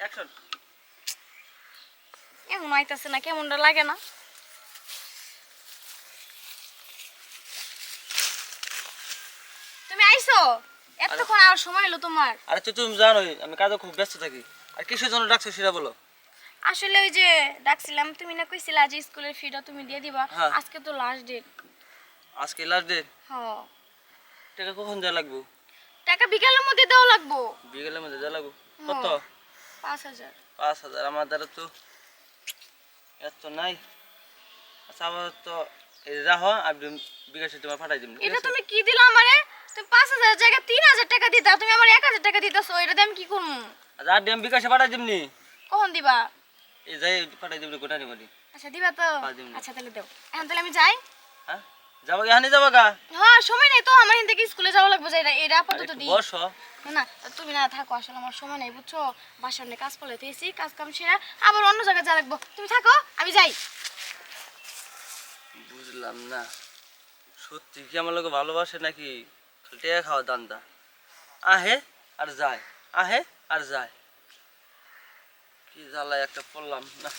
Action এমন আইতাছে না কেমনটা লাগে না? তুমি আইছো? এতক্ষণ আর সময় হলো তোমার। আরে তো তুমি জানোই আমি কাজে খুব ব্যস্ত থাকি। আর কিসের জন্য ডাকছো সেটা বলো। আসলে ওই যে ডাকছিলাম তুমি না কইছিলা যে স্কুলের ফিটা তুমি দিয়ে দিবা। হ্যাঁ। আজকে তো লাস্ট ডেট আজকে লাস্ট ডে হ্যাঁ। টাকা কখন দেওয়া লাগবো? টাকা বিকালের মধ্যে দেওয়া লাগবো। বিকেলের মধ্যে দেওয়া লাগবো। কত? হ্যাঁ। পাঁচ হাজার। পাঁচ হাজার আমার দ্বারা তো এত নাই। আচ্ছা আমার তো রাহো আমি বিকাশে তোমার পাঠাই দিন এটা তুমি কি দিলা আমারে? তুমি পাঁচ হাজার জায়গায় তিন হাজার টাকা দিতা তুমি আমার এক হাজার টাকা দিতেছো এটা দিয়ে আমি কি করব? আচ্ছা আর আমি বিকাশে পাঠাই দিমনি কখন দিবা? এই যাই পাঠাই দিবনি গোটানি বাড়ি আচ্ছা দিবা তো। আচ্ছা তাহলে দাও। এখন তাহলে আমি যাই। হ্যাঁ? যাব এখানে যাব গা হ্যাঁ সময় নেই তো আমার থেকে স্কুলে যাওয়া লাগবে যে এটা এটা আপাতত একটু দিই। বসো। না না তুমি না থাকো আসলে আমার সময় নেই বুঝছ? বাসার অনেক কাজ কাজ কাম সেরা। আবার অন্য জায়গায় যা লাগবো। তুমি থাকো আমি যাই। বুঝলাম না। সত্যি কি আমার লোক ভালোবাসে নাকি? টেয়া খাওয়া দান্দা। আহে আর যায় আহে আর যায়। কি জ্বালায় একটা পড়লাম না।